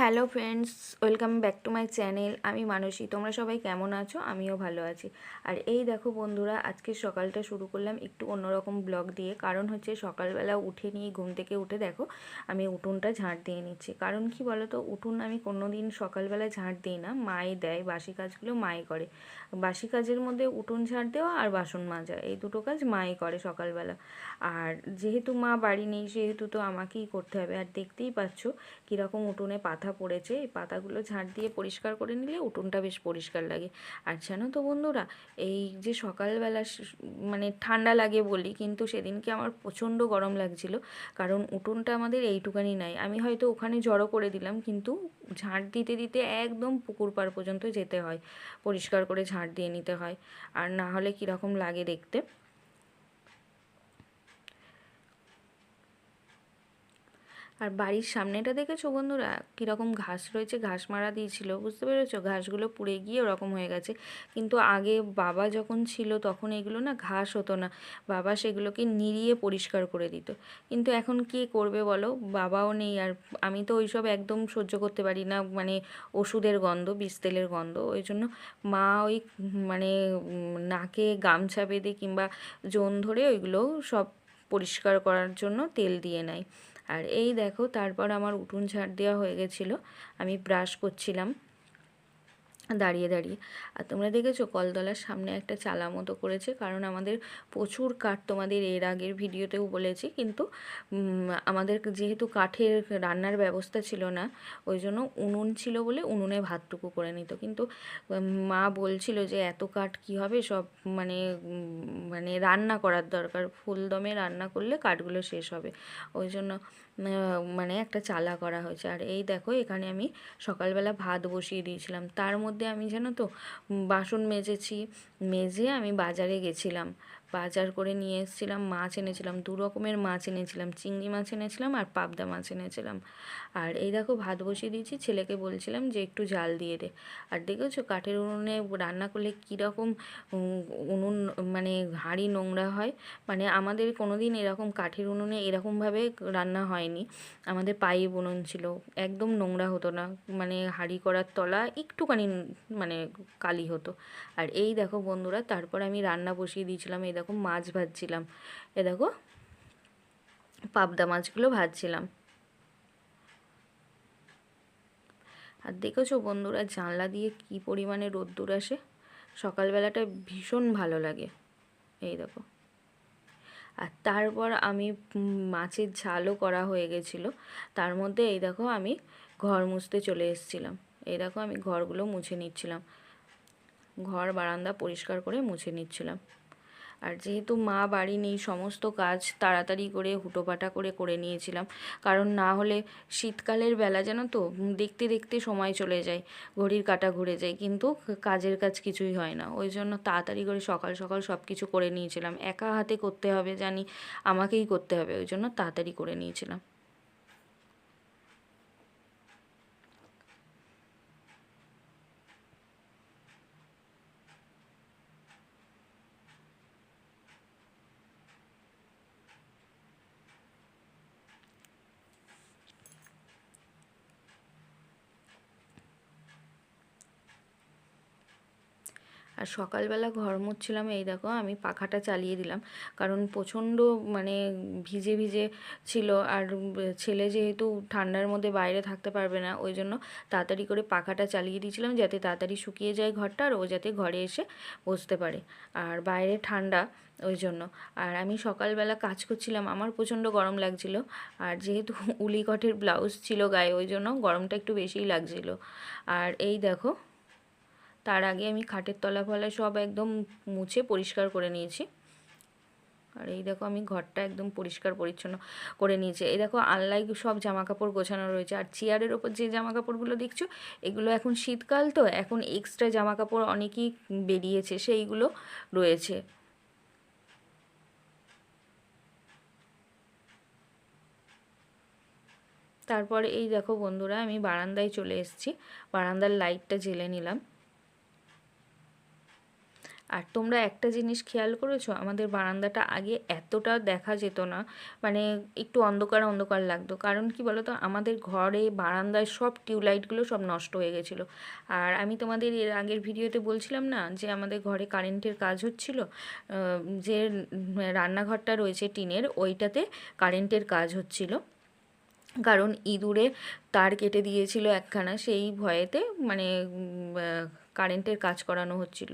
Hello friends welcome back to my channel আমি মানসী, তোমরা সবাই কেমন আছো? আমিও ভালো আছি। আর এই দেখো বন্ধুরা, আজকে সকালটা শুরু করলাম একটু অন্যরকম ব্লগ দিয়ে। কারণ হচ্ছে সকালবেলা উঠে নিয়ে ঘুম থেকে উঠে দেখো, আমি উঠোনটা ঝাঁট দিয়ে নিচ্ছি। কারণ কি বলো তো উঠোন আমি কোনো দিন সকালবেলা ঝাঁট দিই না মায়ে দেয়, বাসি কাজগুলো মায়ে করে। বাসি কাজের মধ্যে উঠোন ঝাঁট দেওয়া আর বাসন মাজা, এই দুটো কাজ মাই করে সকালবেলা। আর যেহেতু মা বাড়ি নেই, সেহেতু তো আমাকেই করতে হবে। আর দেখতেই পাচ্ছ কীরকম উঠোনে পাতা পড়েছে। এই পাতাগুলো ঝাঁট দিয়ে পরিষ্কার করে নিলে উঠোনটা বেশ পরিষ্কার লাগে। আর জানো তো বন্ধুরা, এই যে সকালবেলা মানে ঠান্ডা লাগে বলি, কিন্তু সেদিনকে আমার প্রচণ্ড গরম লাগছিল। কারণ উঠোনটা আমাদের এইটুকানি নাই। আমি হয়তো ওখানে জড়ো করে দিলাম, কিন্তু ঝাঁট দিতে দিতে একদম পুকুর পাড় পর্যন্ত যেতে হয়। পরিষ্কার করে ঝাঁট দিয়ে নিতে হয়। আর না হলে কীরকম লাগে দেখতে? আর বাড়ির সামনেটা দেখেছ বন্ধুরা? কীরকম ঘাস রয়েছে, ঘাস মারা দিয়েছিল, বুঝতে পেরেছ? ঘাসগুলো পুড়ে গিয়ে ওরকম হয়ে গেছে। কিন্তু আগে বাবা যখন ছিল তখন এগুলো না ঘাস হতো না। বাবা সেগুলোকে নিড়িয়ে পরিষ্কার করে দিত। কিন্তু এখন কে করবে বলো? বাবাও নেই। আর আমি তো ওইসব একদম সহ্য করতে পারি না। মানে ওষুধের গন্ধ, বিষ তেলের গন্ধ। ওই জন্য মা ওই মানে নাকে গামছা বেঁধে কিংবা জোন ধরে ওইগুলো সব পরিষ্কার করার জন্য তেল দিয়ে নেয়। আর এই দেখো তারপর আমার উঠুন ঝাড় দেওয়া হয়ে গেছিল। আমি ব্রাশ করছিলাম। দাঁড়িয়ে দাঁড়িয়ে। আর তোমরা দেখেছ কলতলার সামনে একটা চালা মতো করেছে, কারণ আমাদের প্রচুর কাঠ তোমাদের এর আগের ভিডিওতেও বলেছি, কিন্তু আমাদের যেহেতু কাঠের রান্নার ব্যবস্থা ছিল না, ওই জন্য উনুন ছিল বলে উনুনে ভাতটুকু করে নিত। কিন্তু মা বলছিল যে এত কাঠ কী হবে, সব মানে মানে রান্না করার দরকার ফুলদমে রান্না করলে কাঠগুলো শেষ হবে। ওই জন্য মানে একটা চালা করা হয়েছে। আর এই দেখো, এখানে আমি সকালবেলা ভাত বসিয়ে দিয়েছিলাম। তার মধ্যে আমি জানো তো বাসন মেজেছি মেজে আমি বাজারে গেছিলাম। বাজার করে নিয়ে এসেছিলাম, মাছ এনেছিলাম, দু রকমের মাছ এনেছিলাম, চিংড়ি মাছ এনেছিলাম আর পাবদা মাছ এনেছিলাম। আর এই দেখো ভাত বসিয়ে দিয়েছি, ছেলেকে বলছিলাম যে একটু জাল দিয়ে দে। আর দেখেছ কাঠের উনুনে রান্না করলে কীরকম উনুন মানে হাঁড়ি নোংরা হয়? মানে আমাদের কোনো দিন এরকম কাঠের উনুনে এরকমভাবে রান্না হয়নি। আমাদের পাইপ উনুন ছিল, একদম নোংরা হতো না। মানে হাঁড়ি করার তলা একটুখানি মানে কালি হতো। আর এই দেখো বন্ধুরা, তারপর আমি রান্না বসিয়ে দিয়েছিলাম, এই দেখো মাছ ভাজছিলাম। এ দেখো, পাবদা মাছগুলো ভাজছিলাম। আর দেখেছ বন্ধুরা, জানলা দিয়ে কি পরিমাণে রোদ্দুর আসে? সকালবেলাটা ভীষণ ভালো লাগে। এই দেখো। আর তারপর আমি মাছের ঝালও করা হয়ে গেছিল। তার মধ্যে এই দেখো আমি ঘর মুছতে চলে এসেছিলাম। এই দেখো আমি ঘরগুলো মুছে নিচ্ছিলাম। ঘর বারান্দা পরিষ্কার করে মুছে নিচ্ছিলাম। আর যেহেতু মা বাড়ি নেই, সমস্ত কাজ তাড়াতাড়ি করে, হুটোপাটা করে করে নিয়েছিলাম। কারণ না হলে শীতকালের বেলা যেন তো, দেখতে দেখতে সময় চলে যায়, ঘড়ির কাটা ঘুরে যায়। কিন্তু কাজের কাজ কিছুই হয় না। ওই জন্য তাড়াতাড়ি করে সকাল সকাল সব কিছু করে নিয়েছিলাম। একা হাতে করতে হবে জানি, আমাকেই করতে হবে। ওই জন্য তাড়াতাড়ি করে নিয়েছিলাম। আর সকালবেলা ঘর মুছছিলাম, এই দেখো আমি পাখাটা চালিয়ে দিলাম। কারণ প্রচণ্ড মানে ভিজে ভিজে ছিল আর ছেলে যেহেতু ঠান্ডার মধ্যে বাইরে থাকতে পারবে না, ওই জন্য তাড়াতাড়ি করে পাখাটা চালিয়ে দিয়েছিলাম যাতে তাড়াতাড়ি শুকিয়ে যায় ঘরটা আর ও যাতে ঘরে এসে বসতে পারে। আর বাইরে ঠান্ডা, ওই জন্য। আর আমি সকালবেলা কাজ করছিলাম, আমার প্রচণ্ড গরম লাগছিল। আর যেহেতু উলি কটের ব্লাউজ ছিল গায়ে, ওই জন্য গরমটা একটু বেশিই লাগছিল। আর এই দেখো তার আগে আমি খাটের তলা ফলা সব একদম মুছে পরিষ্কার করে নিয়েছি। আর এই দেখো আমি ঘরটা একদম পরিষ্কার পরিচ্ছন্ন করে নিয়েছি। এই দেখো আনলাই সব জামা কাপড় গোছানো রয়েছে। আর চেয়ারের ওপর যে জামা কাপড়গুলো দেখছ, এগুলো এখন শীতকাল তো, এখন এক্সট্রা জামা কাপড় অনেকই বেরিয়েছে, সেইগুলো রয়েছে। তারপর এই দেখো বন্ধুরা, আমি বারান্দায় চলে এসেছি। বারান্দার লাইটটা জ্বেলে নিলাম। আর তোমরা একটা জিনিস খেয়াল করেছ? আমাদের বারান্দাটা আগে এতটা দেখা যেত না। মানে একটু অন্ধকার অন্ধকার লাগতো। কারণ কি বলো তো আমাদের ঘরে, বারান্দায় সব টিউবলাইটগুলো সব নষ্ট হয়ে গেছিল। আর আমি তোমাদের এর আগের ভিডিওতে বলছিলাম না যে আমাদের ঘরে কারেন্টের কাজ হচ্ছিল? যে রান্নাঘরটা রয়েছে টিনের, ওইটাতে কারেন্টের কাজ হচ্ছিল। কারণ ইঁদুরে তার কেটে দিয়েছিল একখানা। সেই ভয়েতে মানে কারেন্টের কাজ করানো হচ্ছিল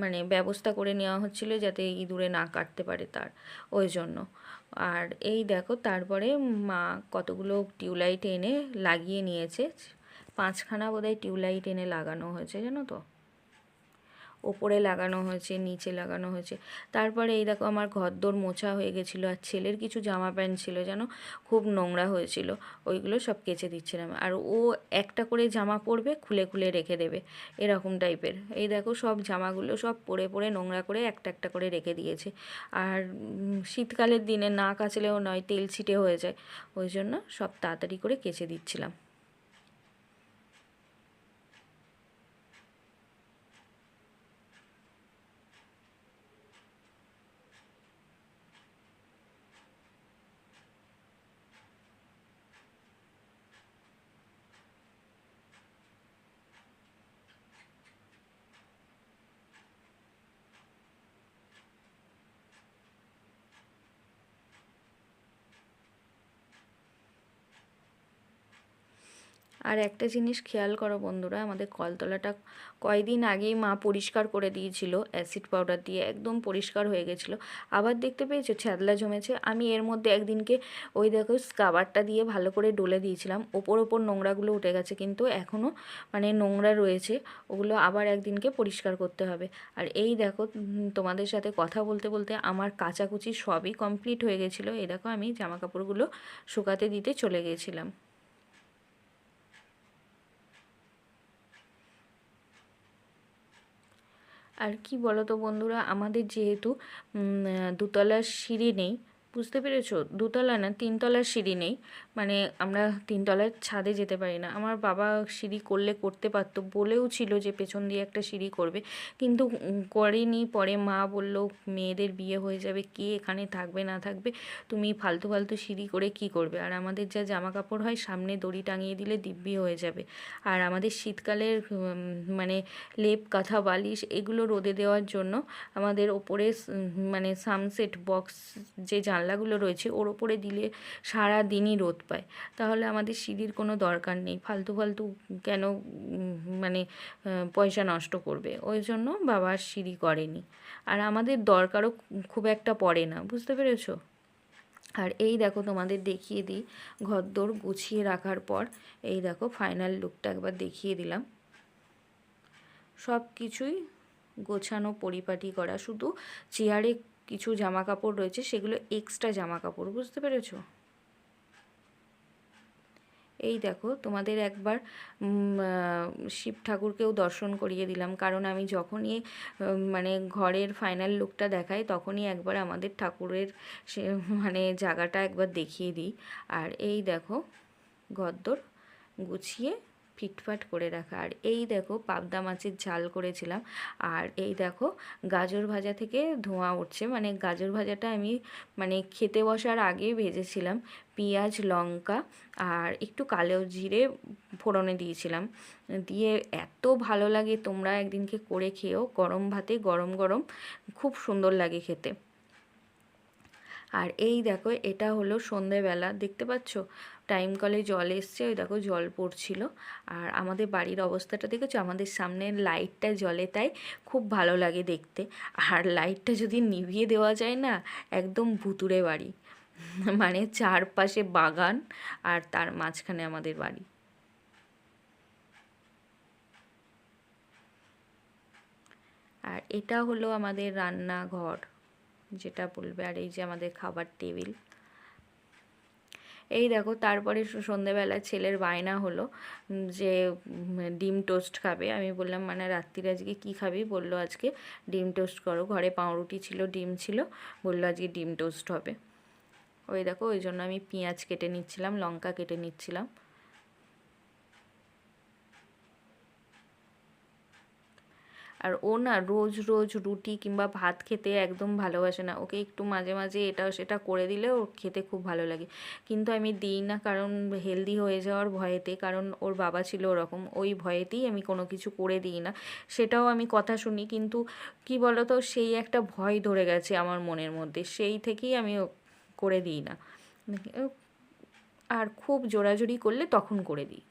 মানে ব্যবস্থা করে নেওয়া হচ্ছিল যাতে ইঁদুরে না কাটতে পারে তার, ওই জন্য। আর এই দেখো, তারপরে মা কতগুলো টিউবলাইট এনে লাগিয়ে নিয়েছে, পাঁচখানা বোধহয় টিউবলাইট এনে লাগানো হয়েছে, জানো তো? ওপরে লাগানো হয়েছে, নিচে লাগানো হয়েছে। তারপরে এই দেখো আমার ঘরদোর মোছা হয়ে গেছিল আর ছেলের কিছু জামা প্যান্ট ছিল যেন খুব নোংরা হয়েছিল, ওইগুলো সব কেচে দিচ্ছিলাম। আর ও একটা করে জামা পরবে, খুলে খুলে রেখে দেবে, এরকম টাইপের। এই দেখো সব জামাগুলো সব পরে পরে নোংরা করে একটা একটা করে রেখে দিয়েছে। আর শীতকালের দিনে না কাচলেও নয়, তেল ছিটে হয়ে যায়, ওই জন্য সব তাড়াতাড়ি করে কেচে দিচ্ছিলাম। আর একটা জিনিস খেয়াল করো বন্ধুরা, আমাদের কলতলাটা কয়দিন আগেই মা পরিষ্কার করে দিয়েছিল অ্যাসিড পাউডার দিয়ে একদম পরিষ্কার হয়ে গেছিল। আবার দেখতে পেয়েছ ছ্যাদলা জমেছে, আমি এর মধ্যে একদিনকে ওই দেখো স্কাবারটা দিয়ে ভালো করে ডলে দিয়েছিলাম, ওপর ওপর নোংরাগুলো উঠে গেছে কিন্তু এখনও মানে নোংরা রয়েছে, ওগুলো আবার একদিনকে পরিষ্কার করতে হবে। আর এই দেখো তোমাদের সাথে কথা বলতে বলতে আমার কাচাকুচি সবই কমপ্লিট হয়ে গেছিল, এই দেখো আমি জামা কাপড়গুলো শুকাতে দিতে চলে গিয়েছিলাম আর কি বলো তো বন্ধুরা? আমাদের যেহেতু দোতলার সিঁড়ি নেই বুঝতে পেরেছ? দুতলা না, তিনতলার সিঁড়ি নেই। মানে আমরা তিনতলার ছাদে যেতে পারি না। আমার বাবা সিঁড়ি করলে করতে পারতো, বলেও ছিল যে পেছন দিয়ে একটা সিঁড়ি করবে। কিন্তু করেনি, পরে মা বলল, মেয়েদের বিয়ে হয়ে যাবে, কে এখানে থাকবে, না থাকবে? তুমি ফালতু ফালতু সিঁড়ি করে কি করবে? আর আমাদের যা জামা কাপড় হয়, সামনে দড়ি টাঙিয়ে দিলে দিব্যি হয়ে যাবে। আর আমাদের শীতকালের মানে লেপ, কাঁথা, বালিশ এগুলো রোদে দেওয়ার জন্য আমাদের ওপরে মানে সানসেট বক্স যে জানলাগুলো রয়েছে, ওর ওপরে দিলে সারা দিনই রোদ পায়। তাহলে আমাদের সিঁড়ির কোনো দরকার নেই। ফালতু ফালতু কেন মানে পয়সা নষ্ট করবে? ওই জন্য বাবা সিঁড়ি করেনি। আর আমাদের দরকারও খুব একটা পড়ে না, বুঝতে পেরেছ? আর এই দেখো তোমাদের দেখিয়ে দিই, ঘরদোর গুছিয়ে রাখার পর, এই দেখো ফাইনাল লুকটা একবার দেখিয়ে দিলাম। সব কিছুই গোছানো, পরিপাটি করা, শুধু চেয়ারে কিছু জামা কাপড় রয়েছে, সেগুলো এক্সট্রা জামা কাপড় বুঝতে পেরেছ? এই দেখো, তোমাদের একবার শিব ঠাকুরকেও দর্শন করিয়ে দিলাম। কারণ আমি যখনই মানে ঘরের ফাইনাল লুকটা দেখাই, তখনই একবার আমাদের ঠাকুরের সে মানে জায়গাটা একবার দেখিয়ে দিই। আর এই দেখো, গদ্দর গুছিয়ে ফিটফাট করে রাখা। আর এই দেখো, পাবদা মাছের ঝাল করেছিলাম। আর এই দেখো, গাজর ভাজা থেকে ধোঁয়া উঠছে। মানে গাজর ভাজাটা আমি মানে খেতে বসার আগে ভেজেছিলাম। পেঁয়াজ, লঙ্কা আর একটু কালো জিরে ফোড়নে দিয়েছিলাম। দিয়ে এত ভালো লাগে, তোমরা একদিনকে করে খেয়েও। গরম ভাতে গরম গরম, খুব সুন্দর লাগে খেতে। আর এই দেখো, এটা হলো সন্ধেবেলা। দেখতে পাচ্ছ? টাইম কলে জল এসছে, ওই দেখো জল পড়ছিল। আর আমাদের বাড়ির অবস্থাটা দেখেছ? আমাদের সামনের লাইটটা জলে তাই খুব ভালো লাগে দেখতে। আর লাইটটা যদি নিভিয়ে দেওয়া যায় না, একদম ভুতুরে বাড়ি। মানে চারপাশে বাগান আর তার মাঝখানে আমাদের বাড়ি। আর এটা হলো আমাদের রান্নাঘর, যেটা বলবে আর এই যে আমাদের খাবার টেবিল। এই দেখো, তারপরে সন্ধেবেলা ছেলের বায়না হলো যে ডিম টোস্ট খাবে। আমি বললাম মানে রাত্রির আজকে কি খাবি? বলল আজকে, ডিম টোস্ট করো। ঘরে পাউরুটি ছিল, ডিম ছিল, বলল আজকে ডিম টোস্ট হবে। ওই দেখো, ওই জন্য আমি পেঁয়াজ কেটে নিচ্ছিলাম, লঙ্কা কেটে নিচ্ছিলাম। আর ও না রোজ রোজ রুটি কিংবা ভাত খেতে একদম ভালোবাসে না। ওকে একটু মাঝে মাঝে এটা, সেটা করে দিলে ওর খেতে খুব ভালো লাগে। কিন্তু আমি দিই না কারণ হেলদি হয়ে যাওয়ার ভয়েতে, কারণ ওর বাবা ছিল ওরকম, ওই ভয়েতেই আমি কোনো কিছু করে দিই না। সেটাও আমি কথা শুনি, কিন্তু কি বলতো, সেই একটা ভয় ধরে গেছে আমার মনের মধ্যে, সেই থেকেই আমি করে দিই না। আর খুব জোরাজুরি করলে তখন করে দিই।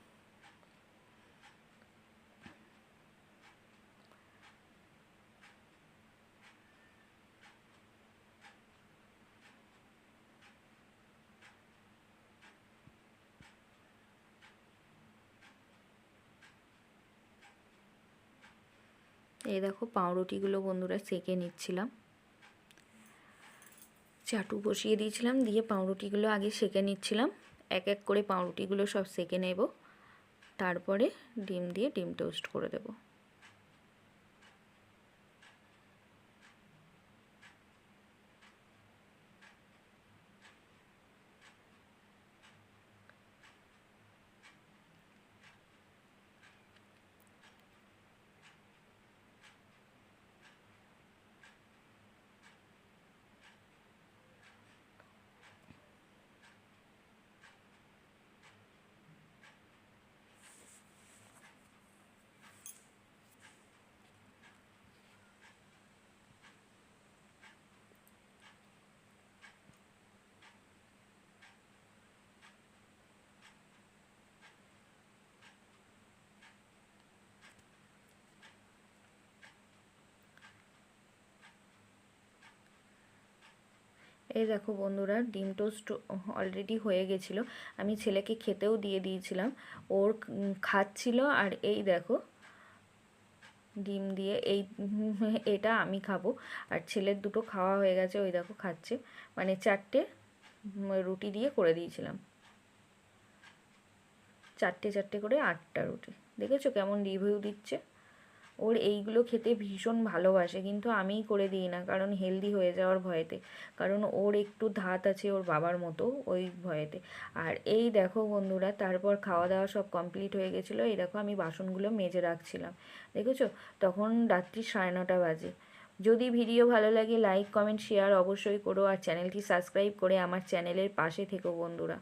এই দেখো পাউরুটিগুলো বন্ধুরা সেকে নিচ্ছিলাম। চাটু বসিয়ে দিয়েছিলাম, দিয়ে পাউরুটিগুলো আগে সেকে নিচ্ছিলাম। এক এক করে পাউরুটিগুলো সব সেকে নেব। তারপরে ডিম দিয়ে ডিম টোস্ট করে দেব। এই দেখো বন্ধুরা, ডিম টোস্ট অলরেডি হয়ে গেছিল। আমি ছেলেকে খেতেও দিয়ে দিয়েছিলাম। ওর খাচ্ছিল আর এই দেখো, ডিম দিয়ে এই এটা আমি খাব। আর ছেলের দুটো খাওয়া হয়ে গেছে, ওই দেখো খাচ্ছে। মানে চারটে রুটি দিয়ে করে দিয়েছিলাম। চারটে চারটে করে আটটা রুটি। দেখেছ কেমন রিভিউ দিচ্ছে? ওর এইগুলো খেতে ভীষণ ভালোবাসে, কিন্তু আমিই করে দিই না, কারণ হেলদি হয়ে যাওয়ার ভয়েতে। কারণ ওর একটু ধাত আছে ওর বাবার মতো ওই ভয়েতে। আর এই দেখো বন্ধুরা, তারপর খাওয়া দাওয়া সব কমপ্লিট হয়ে গেছিল। এই দেখো আমি বাসনগুলো মেজে রাখছিলাম। দেখেছ? তখন রাত্রি সাড়ে নটা বাজে। যদি ভিডিও ভালো লাগে লাইক কমেন্ট শেয়ার অবশ্যই করো। আর চ্যানেলটি সাবস্ক্রাইব করে আমার চ্যানেলের পাশে থেকো বন্ধুরা।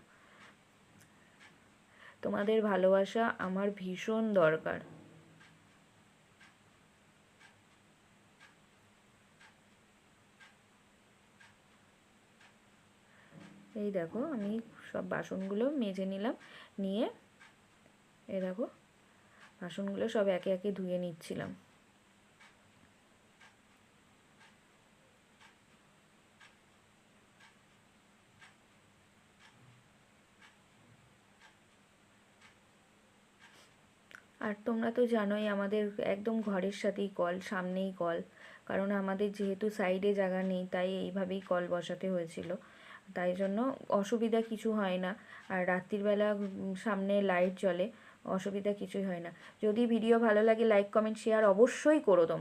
তোমাদের ভালোবাসা আমার ভীষণ দরকার। এই দেখো আমি সব বাসনগুলো মেজে নিলাম, নিয়ে এই দেখো বাসনগুলো সব একে একে ধুয়ে নিচ্ছিলাম। আর তোমরা তো জানোই আমাদের একদম ঘরের সাথেই কল, সামনেই কল, কারণ আমাদের যেহেতু সাইডে জায়গা নেই, তাই এইভাবেই কল বসাতে হয়েছিল। তাই জন্য অসুবিধা কিছু হয় না। আর রাত্রিবেলা সামনে লাইট জ্বলে, অসুবিধা কিছুই হয় না। যদি ভিডিও ভালো লাগে লাইক কমেন্ট শেয়ার অবশ্যই করো তোমরা।